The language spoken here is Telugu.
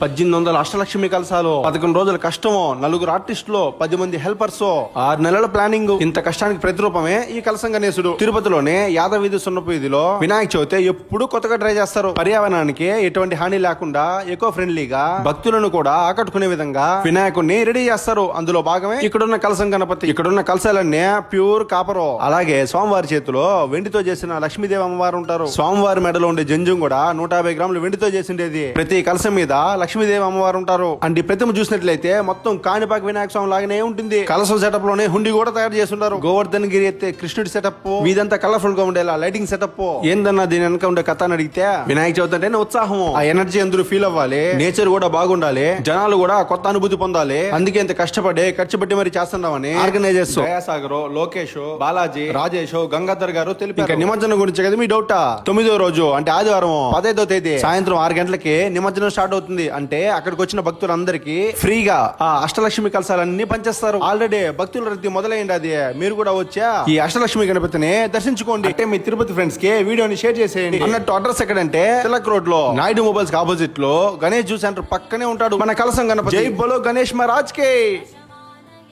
పద్దెనిమిది వందల అష్టలక్ష్మి కలసాలు పదకొండు రోజుల కష్టము నలుగురు ఆర్టిస్టులు పది మంది హెల్పర్స్ ఆరు నెలల ప్లానింగ్. ఇంత కష్టానికి ప్రతిరూపమే ఈ కలసం గణేశుడు. తిరుపతిలోనే యాదవ వీధి సున్నపు వీధిలో వినాయక చవితి ఎప్పుడు కొత్తగా ట్రై చేస్తారు. పర్యావరణానికి ఎటువంటి హాని లేకుండా ఎకో ఫ్రెండ్లీగా భక్తులను కూడా ఆకట్టుకునే విధంగా వినాయకుడిని రెడీ చేస్తారు. అందులో భాగమే ఇక్కడున్న కలసం గణపతి. ఇక్కడున్న కలసాలన్నీ ప్యూర్ కాపరు. అలాగే స్వామివారి చేతిలో వెండితో చేసిన లక్ష్మీదేవి అమ్మవారు ఉంటారు. స్వామివారి మెడలో ఉండే జంజం కూడా నూట యాభై గ్రాములు వెండితో చేసిండేది. ప్రతి కలసం మీద లక్ష్మీదేవి అమ్మవారు ఉంటారు. అండ్ ఈ ప్రతిమ చూసినట్లయితే మొత్తం కాణిపాక వినాయక స్వామి లాగానే ఉంటుంది. కలసం సెటప్లోనే హుండి కూడా తయారు చేస్తుంటారు. గోవర్ధన్ గిరి ఎత్తే కృష్ణుడి సెటప్ ఇదంతా కలర్ఫుల్గా ఉండేలా లైటింగ్ సెటప్ ఏందన్నా దీని వెనక ఉండే కథ అని అడిగితే వినాయక చవితి అంటేనే ఉత్సాహం. ఆ ఎనర్జీ అందరూ ఫీల్ అవ్వాలి. నేచర్ కూడా బాగుండాలి. జనాలు కూడా కొత్త అనుభూతి పొందాలి. అందుకే ఇంత కష్టపడి ఖర్చు పెట్టి మరి చేస్తున్నామని ఆర్గనైజర్స్ దయాసాగర్ లోకేష్ బాలాజీ రాజేష్ గంగాధర్ గారు తెలిపి ఇంకా నిమజ్జనం గురించి కదా మీ డౌటా తొమ్మిదో రోజు అంటే ఆదివారం పదైదో తేదీ సాయంత్రం ఆరు గంటలకి నిమజ్జనం స్టార్ట్ అవుతుంది. అంటే అక్కడికి వచ్చిన భక్తులందరికీ ఫ్రీగా ఆ అష్టలక్ష్మి కలసాలన్నీ పంచేస్తారు. ఆల్రెడీ భక్తుల రద్దీ మొదలైంది అది. మీరు కూడా వచ్చా? ఈ అష్టలక్ష్మి గణపతిని దర్శించుకోండి. అంటే మీ తిరుపతి ఫ్రెండ్స్కి వీడియోని షేర్ చేసేయండి. అన్నట్టు అడ్రస్ ఎక్కడంటే తిలక్ రోడ్లో నాయుడు మొబైల్స్ ఆపోజిట్లో గణేష్ జ్యూస్ సెంటర్ పక్కనే ఉంటాడు. మన కలసం గణపతి. జై బలో గణేష్ మహారాజ్ కే.